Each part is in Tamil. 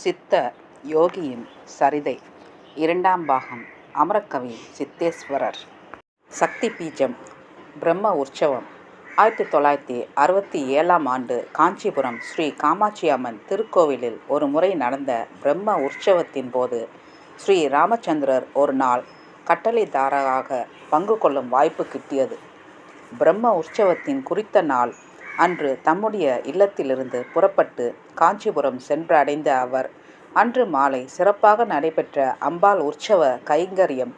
சித்த யோகியின் சரிதை. இரண்டாம் பாகம். அமரக்கவி சித்தேஸ்வரர். சக்தி பீஜம். பிரம்ம உற்சவம். ஆயிரத்தி தொள்ளாயிரத்தி அறுபத்தி ஏழாம் ஆண்டு காஞ்சிபுரம் ஸ்ரீ காமாட்சி அம்மன் திருக்கோவிலில் ஒரு முறை நடந்த பிரம்ம உற்சவத்தின் போது ஸ்ரீ ராமச்சந்திரர் ஒரு நாள் கட்டளைதாரராக பங்கு கொள்ளும் வாய்ப்பு கிட்டியது. பிரம்ம உற்சவத்தின் குறித்த நாள் அன்று தம்முடைய இல்லத்திலிருந்து புறப்பட்டு காஞ்சிபுரம் சென்று அடைந்த அவர் அன்று மாலை சிறப்பாக நடைபெற்ற அம்பாள் உற்சவ கைங்கரியம்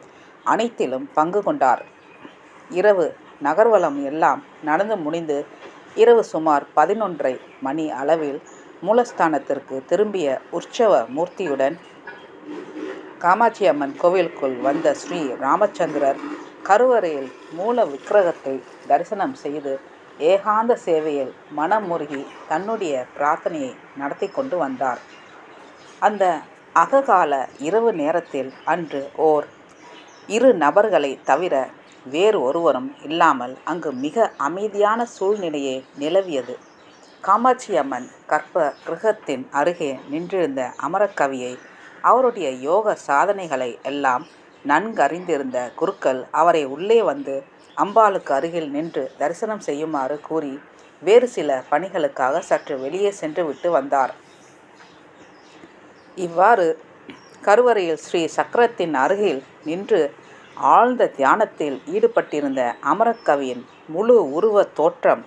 அனைத்திலும் பங்கு கொண்டார். இரவு நகர்வலம் எல்லாம் நடந்து முடிந்து இரவு சுமார் பதினொன்றை மணி அளவில் மூலஸ்தானத்திற்கு திரும்பிய உற்சவ மூர்த்தியுடன் காமாட்சி அம்மன் கோவிலுக்குள் வந்த ஸ்ரீ ராமச்சந்திரர் கருவறையில் மூல விக்கிரகத்தை தரிசனம் செய்து ஏகாந்த சேவையில் மனம் முருகி தன்னுடைய பிரார்த்தனையை நடத்தி கொண்டு வந்தார். அந்த அககால இரவு நேரத்தில் அன்று ஓர் இரு நபர்களை தவிர வேறு ஒருவரும் இல்லாமல் அங்கு மிக அமைதியான சூழ்நிலையே நிலவியது. காமாட்சி அம்மன் கற்ப கிரகத்தின் அருகே நின்றிருந்த அமரக்கவியை அவருடைய யோக சாதனைகளை எல்லாம் நன்கறிந்திருந்த குருக்கள் அவரை உள்ளே வந்து அம்பாளுக்கு அருகில் நின்று தரிசனம் செய்யுமாறு கூறி வேறு சில பணிகளுக்காக சற்று வெளியே சென்று விட்டு வந்தார். இவ்வாறு கருவறையில் ஸ்ரீ சக்கரத்தின் அருகில் நின்று ஆழ்ந்த தியானத்தில் ஈடுபட்டிருந்த அமரக்கவியின் முழு உருவ தோற்றம்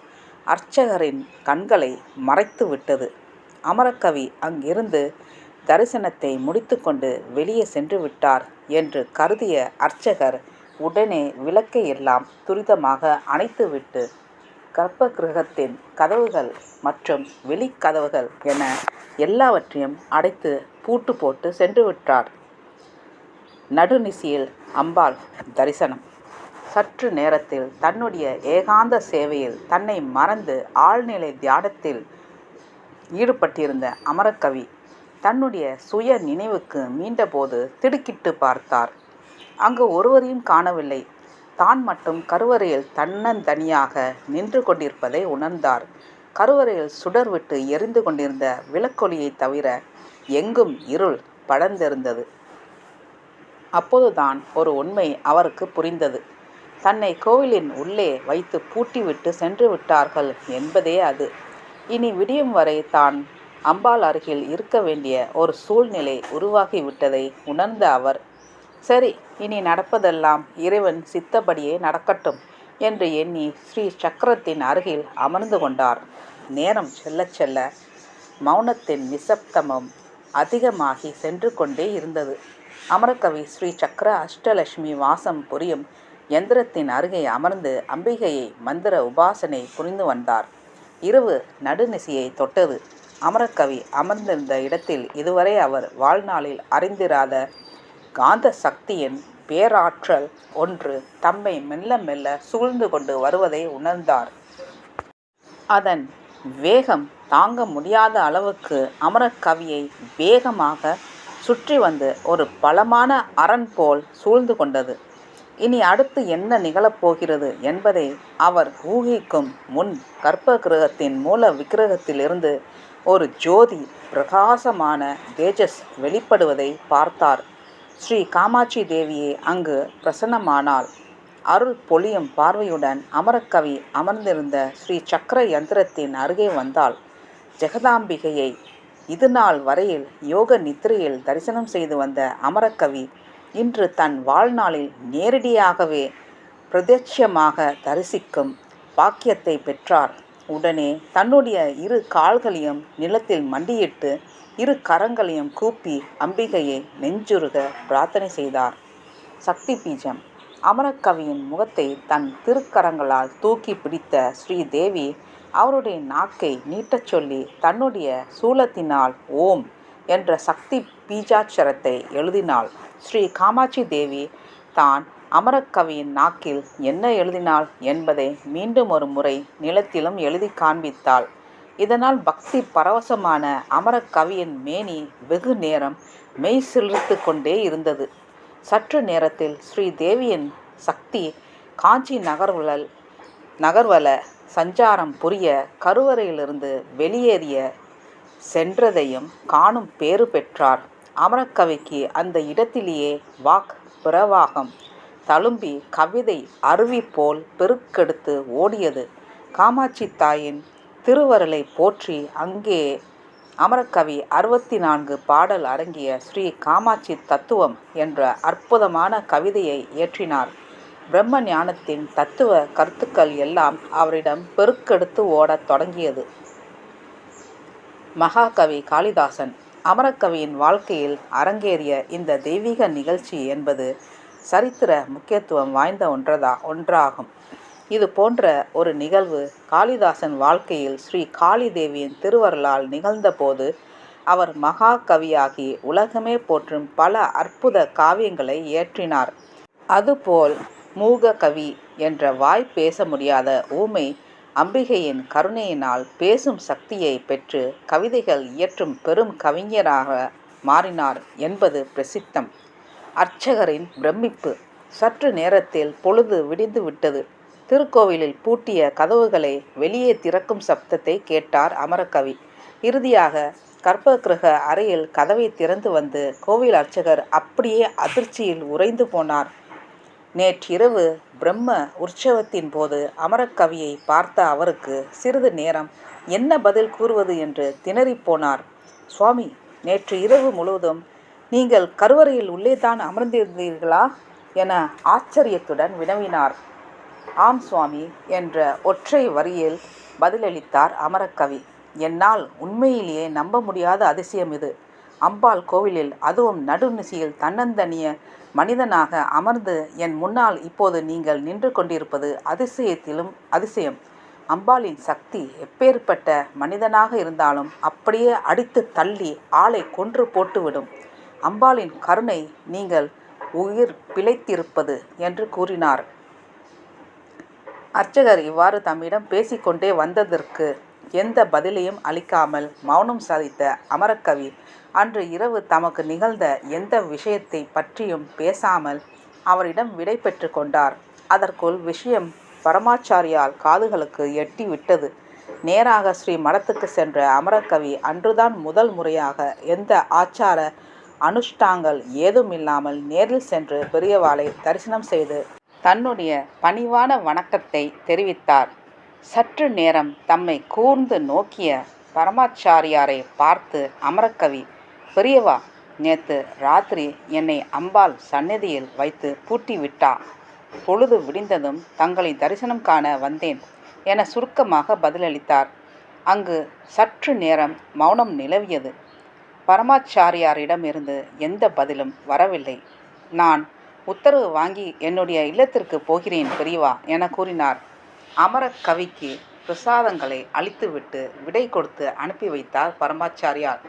அர்ச்சகரின் கண்களை மறைத்து விட்டது. அமரக்கவி அங்கிருந்து தரிசனத்தை முடித்துக்கொண்டு வெளியே சென்று விட்டார் என்று கருதிய அர்ச்சகர் உடனே விளக்கை எல்லாம் துரிதமாக அணைத்துவிட்டு கர்ப்ப கிரகத்தின் கதவுகள் மற்றும் வெளிக்கதவுகள் என எல்லாவற்றையும் அடைத்து பூட்டு போட்டு சென்று விட்டார். நடுநிசியில் அம்பாள் தரிசனம். சற்று நேரத்தில் தன்னுடைய ஏகாந்த சேவையில் தன்னை மறந்து ஆழ்நிலை தியானத்தில் ஈடுபட்டிருந்த அமரக்கவி தன்னுடைய சுய நினைவுக்கு மீண்டபோது திடுக்கிட்டு பார்த்தார். அங்கு ஒருவரையும் காணவில்லை. தான் மட்டும் கருவறையில் தன்னந்தனியாக நின்று கொண்டிருப்பதை உணர்ந்தார். கருவறையில் சுடர் விட்டு எரிந்து கொண்டிருந்த விளக்கொலியை தவிர எங்கும் இருள் படர்ந்திருந்தது. அப்போதுதான் ஒரு உண்மை அவருக்கு புரிந்தது. தன்னை கோவிலின் உள்ளே வைத்து பூட்டிவிட்டு சென்று விட்டார்கள் என்பதே அது. இனி விடியும் வரை தான் அம்பாள் அருகில் இருக்க வேண்டிய ஒரு சூழ்நிலை உருவாகிவிட்டதை உணர்ந்த அவர் சரி இனி நடப்பதெல்லாம் இறைவன் சித்தபடியே நடக்கட்டும் என்று எண்ணி ஸ்ரீ சக்கரத்தின் அருகில் அமர்ந்து கொண்டார். நேரம் செல்ல செல்ல மௌனத்தின் நிசப்தமும் அதிகமாகி சென்று கொண்டே இருந்தது. அமரகவி ஸ்ரீ சக்கர அஷ்டலட்சுமி வாசம் புரியும் எந்திரத்தின் அருகே அமர்ந்து அம்பிகையை மந்திர உபாசனை புரிந்து வந்தார். இரவு நடுநிசையை தொட்டது. அமரக்கவி அமர்ந்திருந்த இடத்தில் இதுவரை அவர் வாழ்நாளில் அறிந்திராத காந்த சக்தியின் பேராற்றல் ஒன்று தம்மை மெல்ல மெல்ல சூழ்ந்து கொண்டு வருவதை உணர்ந்தார். அதன் வேகம் தாங்க முடியாத அளவுக்கு அமரக்கவியை வேகமாக சுற்றி வந்து ஒரு பலமான அரண் போல் சூழ்ந்து கொண்டது. இனி அடுத்து என்ன நிகழப்போகிறது என்பதை அவர் ஊகிக்கும் முன் கற்ப கிரகத்தின் மூல விக்கிரகத்திலிருந்து ஒரு ஜோதி பிரகாசமான தேஜஸ் வெளிப்படுவதை பார்த்தார். ஸ்ரீ காமாட்சி தேவியே அங்கு பிரசன்னமானாள் அருள் பொழியும் பார்வையுடன் அமரக்கவி அமர்ந்திருந்த ஸ்ரீ சக்கர யந்திரத்தின் அருகே வந்தாள். ஜெகதாம்பிகையை இது நாள் வரையில் யோக நித்திரையில் தரிசனம் செய்து வந்த அமரக்கவி இன்று தன் வாழ்நாளில் நேரடியாகவே பிரத்யட்சமாக தரிசிக்கும் பாக்கியத்தை பெற்றார். உடனே தன்னுடைய இரு கால்களையும் நிலத்தில் மண்டியிட்டு இரு கரங்களையும் கூப்பி அம்பிகையை நெஞ்சுருக பிரார்த்தனை செய்தார். சக்தி பீஜம். அமரக்கவியின் முகத்தை தன் திருக்கரங்களால் தூக்கி பிடித்த ஸ்ரீதேவி அவருடைய நாக்கை நீட்டச் சொல்லி தன்னுடைய சூலத்தினால் ஓம் என்ற சக்தி பீஜாட்சரத்தை எழுதினாள். ஸ்ரீ காமாட்சி தேவி தான் அமரக்கவியின் நாக்கில் என்ன எழுதினாள் என்பதை மீண்டும் ஒரு முறை நிலத்திலும் எழுதி காண்பித்தாள். இதனால் பக்தி பரவசமான அமரக்கவியின் மேனி வெகு நேரம் மெய் சிலிர்த்து கொண்டே இருந்தது. சற்று நேரத்தில் ஸ்ரீ தேவியின் சக்தி காஞ்சி நகர்வலல் நகர்வல சஞ்சாரம் புரிய கருவறையிலிருந்து வெளியேறிய சென்றதையும் காணும் பேறு பெற்றார். அமரக்கவிக்கு அந்த இடத்திலேயே வாக் பிரவாகம். தழும்பி கவிதை அருவி போல் பெருக்கெடுத்து ஓடியது. காமாட்சி தாயின் திருவருளை போற்றி அங்கே அமரக்கவி அறுபத்தி நான்கு பாடல் அடங்கிய ஸ்ரீ காமாட்சி தத்துவம் என்ற அற்புதமான கவிதையை இயற்றினார். பிரம்ம ஞானத்தின் தத்துவ கருத்துக்கள் எல்லாம் அவரிடம் பெருக்கெடுத்து ஓடத் தொடங்கியது. மகாகவி காளிதாசன் அமரக்கவியின் வாழ்க்கையில் அரங்கேறிய இந்த தெய்வீக நிகழ்ச்சி என்பது சரித்திர முக்கியத்துவம் வாய்ந்த ஒன்றதா ஒன்றாகும். இது போன்ற ஒரு நிகழ்வு காளிதாசன் வாழ்க்கையில் ஸ்ரீ காளிதேவியின் திருவருளால் நிகழ்ந்தபோது அவர் மகாகவியாகி உலகமே போற்றும் பல அற்புத காவியங்களை இயற்றினார். அதுபோல் மூக கவி என்ற வாய் பேச முடியாத ஊமை அம்பிகையின் கருணையினால் பேசும் சக்தியை பெற்று கவிதைகள் இயற்றும் பெரும் கவிஞராக மாறினார் என்பது பிரசித்தம். அர்ச்சகரின் பிரமிப்பு சற்று நேரத்தில் பொழுது விடிந்து விட்டது. திருக்கோவிலில் பூட்டிய கதவுகளை வெளியே திறக்கும் சப்தத்தை கேட்டார் அமரகவி. இறுதியாக கற்பகிரக அறையில் கதவை திறந்து வந்து கோவில் அர்ச்சகர் அப்படியே அதிர்ச்சியில் உறைந்து போனார். நேற்றிரவு பிரம்ம உற்சவத்தின் போது அமரக்கவியை பார்த்த அவருக்கு சிறிது நேரம் என்ன பதில் கூறுவது என்று திணறிப் போனார். சுவாமி நேற்று இரவு முழுவதும் நீங்கள் கருவறையில் உள்ளேதான் அமர்ந்திருந்தீர்களா? என ஆச்சரியத்துடன் வினவினார். ஆம் சுவாமி என்ற ஒற்றை வரியில் பதிலளித்தார் அமரக்கவி. என்னால் உண்மையிலேயே நம்ப முடியாத அதிசயம் இது. அம்பாள் கோவிலில் அதுவும் நடுநிசியில் தன்னந்தனிய மனிதனாக அமர்ந்து என் முன்னால் இப்போது நீங்கள் நின்று கொண்டிருப்பது அதிசயத்திலும் அதிசயம். அம்பாளின் சக்தி எப்பேற்பட்ட மனிதனாக இருந்தாலும் அப்படியே அடித்து தள்ளி ஆளை கொன்று போட்டுவிடும். அம்பாளின் கருணை நீங்கள் உயிர் பிழைத்திருப்பது என்று கூறினார். அர்ச்சகர் இவ்வாறு தம்மிடம் பேசிக்கொண்டே வந்ததற்கு எந்த பதிலையும் அளிக்காமல் மௌனம் சாதித்த அமரக்கவி அன்று இரவு தமக்கு நிகழ்ந்த எந்த விஷயத்தை பற்றியும் பேசாமல் அவரிடம் விடை பெற்று கொண்டார். அதற்குள் விஷயம் பரமாச்சாரியால் காதுகளுக்கு எட்டி விட்டது. நேராக ஸ்ரீ மடத்துக்கு சென்ற அமரக்கவி அன்றுதான் முதல் முறையாக எந்த ஆச்சார அனுஷ்டாங்கள் ஏதும் இல்லாமல் நேரில் சென்று பெரியவாளை தரிசனம் செய்து தன்னுடைய பணிவான வணக்கத்தை தெரிவித்தார். சற்று நேரம் தம்மை கூர்ந்து நோக்கிய பரமாச்சாரியாரை பார்த்து அமரக்கவி பெரியவா நேத்து ராத்திரி என்னை அம்பாள் சந்நிதியில் வைத்து பூட்டி விட்டா பொழுது விடிந்ததும் தங்களை தரிசனம் காண வந்தேன் என சுருக்கமாக பதிலளித்தார். அங்கு சற்று நேரம் மௌனம் நிலவியது. பரமாச்சாரியாரிடமிருந்து எந்த பதிலும் வரவில்லை. நான் உத்தரவு வாங்கி என்னுடைய இல்லத்திற்கு போகிறேன் பெரியவா என கூறினார். அமர கவிக்கு பிரசாதங்களை அளித்துவிட்டு விடை கொடுத்து அனுப்பி வைத்தார் பரமாச்சாரியார்.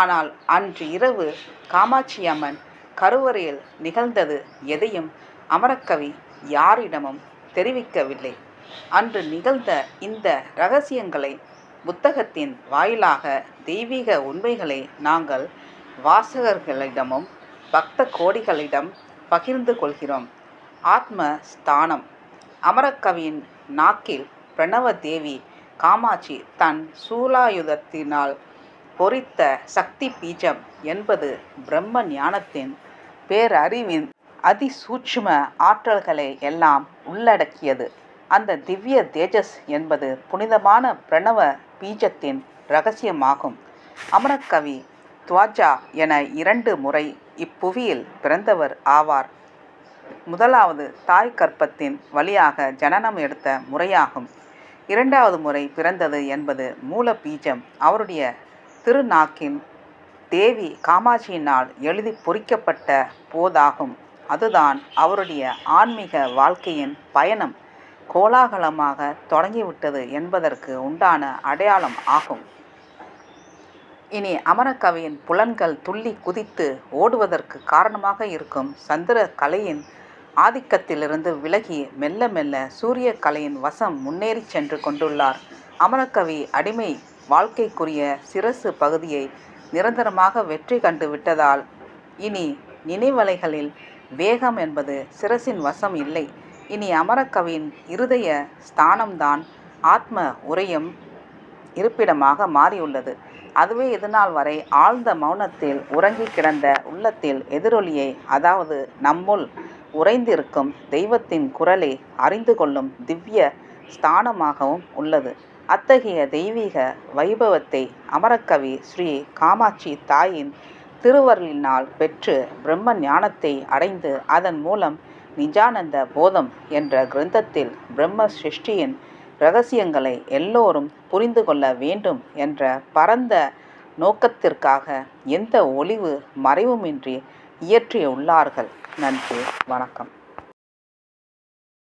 ஆனால் அன்று இரவு காமாட்சி அம்மன் கருவறையில் நிகழ்ந்தது எதையும் அமரக்கவி யாரிடமும் தெரிவிக்கவில்லை. அன்று நிகழ்ந்த இந்த ரகசியங்களை புத்தகத்தின் வாயிலாக தெய்வீக உண்மைகளை நாங்கள் வாசகர்களிடமும் பக்த கோடிகளிடம் பகிர்ந்து கொள்கிறோம். ஆத்ம ஸ்தானம் அமரக்கவியின் நாக்கில் பிரணவ தேவி காமாட்சி தன் சூலாயுதத்தினால் பொறித்த சக்தி பீஜம் என்பது பிரம்ம ஞானத்தின் பேரறிவின் அதிசூட்சும ஆற்றல்களை எல்லாம் உள்ளடக்கியது. அந்த திவ்ய தேஜஸ் என்பது புனிதமான பிரணவ பீஜத்தின் ரகசியமாகும். அமரக்கவி துவாஜா என இரண்டு முறை இப்புவியில் பிறந்தவர் ஆவார். முதலாவது தாய் கற்பத்தின் வழியாக ஜனனம் எடுத்த முறையாகும். இரண்டாவது முறை பிறந்தது என்பது மூல பீஜம் அவருடைய திருநாக்கின் தேவி காமாட்சியினால் எழுதி பொறிக்கப்பட்ட போதாகும். அதுதான் அவருடைய ஆன்மீக வாழ்க்கையின் பயணம். கோலாகலமாக தொடங்கிவிட்டது என்பதற்கு உண்டான அடையாளம் ஆகும். இனி அமரக்கவியின் புலன்கள் துள்ளி குதித்து ஓடுவதற்கு காரணமாக இருக்கும் சந்திர கலையின் ஆதிக்கத்திலிருந்து விலகி மெல்ல மெல்ல சூரிய கலையின் வசம் முன்னேறி சென்று கொண்டுள்ளார். அமரக்கவி அடிமை வாழ்க்கைக்குரிய சிரசு பகுதியை நிரந்தரமாக வெற்றி கண்டு விட்டதால் இனி நினைவலைகளில் வேகம் என்பது சிரசின் வசம் இல்லை. இனி அமரக்கவியின் இருதய ஸ்தானம்தான் ஆத்ம உரையும் இருப்பிடமாக மாறியுள்ளது. அதுவே இதுநாள் வரை ஆழ்ந்த மௌனத்தில் உறங்கி கிடந்த உள்ளத்தில் எதிரொலியை அதாவது நம்முள் உறைந்திருக்கும் தெய்வத்தின் குரலை அறிந்து கொள்ளும் திவ்ய ஸ்தானமாகவும் உள்ளது. அத்தகைய தெய்வீக வைபவத்தை அமரக்கவி ஸ்ரீ காமாட்சி தாயின் திருவருளினால் பெற்று பிரம்ம ஞானத்தை அடைந்து அதன் மூலம் நிஜானந்த போதம் என்ற கிரந்தத்தில் பிரம்ம சிருஷ்டியின் ரகசியங்களை எல்லோரும் புரிந்து கொள்ள வேண்டும் என்ற பரந்த நோக்கத்திற்காக எந்த ஒளிவு மறைவுமின்றி இயற்றியுள்ளார்கள். நன்றி வணக்கம்.